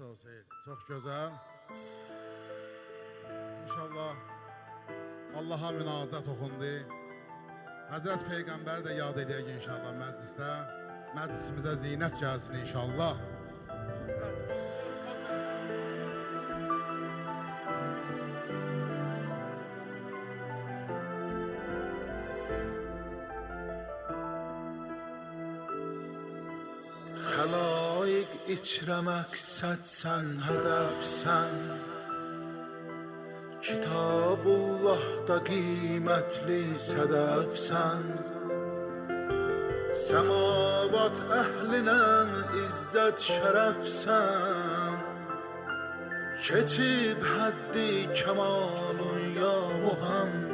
sağ ol Seyid. Çox gözəl. İnşallah Allaha münacət oxundu. Həzrət Peyğəmbəri də yad eləyək inşallah məclisdə. Məclisimizə zinət gəlsin inşallah. Xəlayiq içrə məqsədsən, hədəfsən Kitabullahda qiymətli sədəfsən Səmavat əhlinən izzət şərəfsən Keçib həddi kəmalun ya Muhammed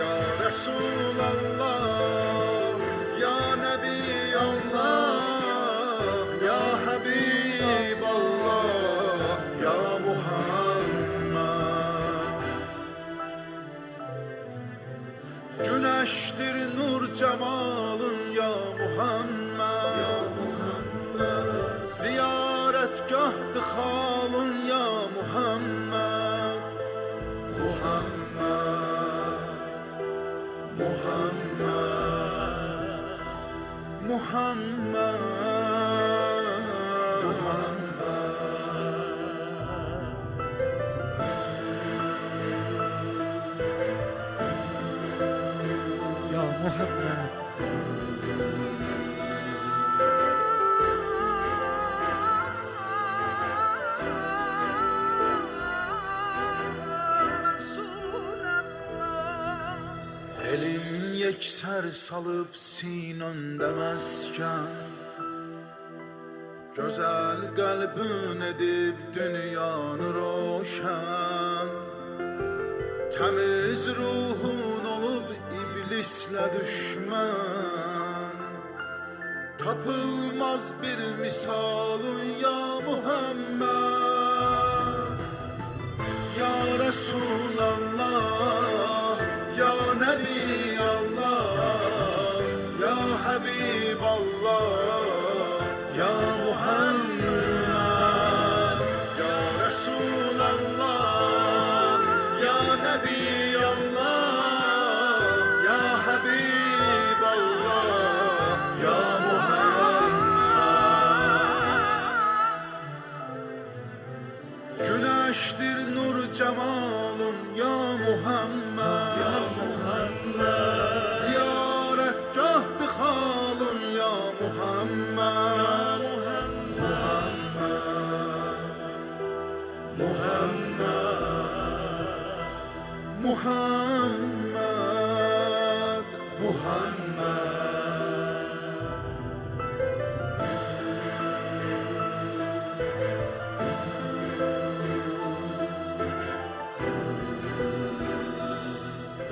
Ya Resulallah, Ya Nebi Ya Habib Allah, Ya Muhammed. Güneştir nur cemalın ya Muhammed Ya Muhammed Ziyaretgahtı halın Muhammed. Ya Muhammed Elim yekser salıp sinende mesken Güzel kalbin edip dünyanı roşen Temiz ruhun olup iblisle düşman Tapılmaz bir misalın ya Muhammed. Ya Resulallah ya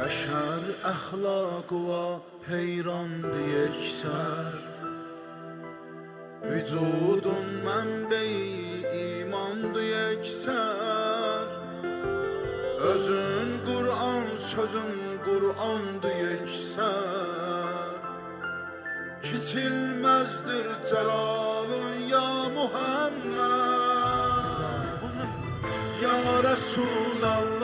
Beşer əxlaqa heyrandı yekser Vücudun mənbəyi imandı yekser Özün Kur'an sözün Kur'andı yekser Kiçilmezdir celalın ya Muhammed. Ya Resulallah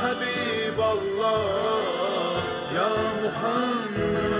Ya Habib Allah Ya Muhammed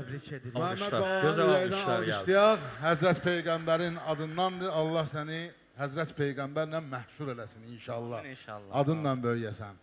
Təbrik edirik. Məhəmməd alqışlar gəldi. alqışlayaq. Həzrət Peyğəmbərin adındandır. Allah səni Həzrət Peyğəmbərlə məhşur eləsin inşallah. İnşallah. Adınla böyüyəsən.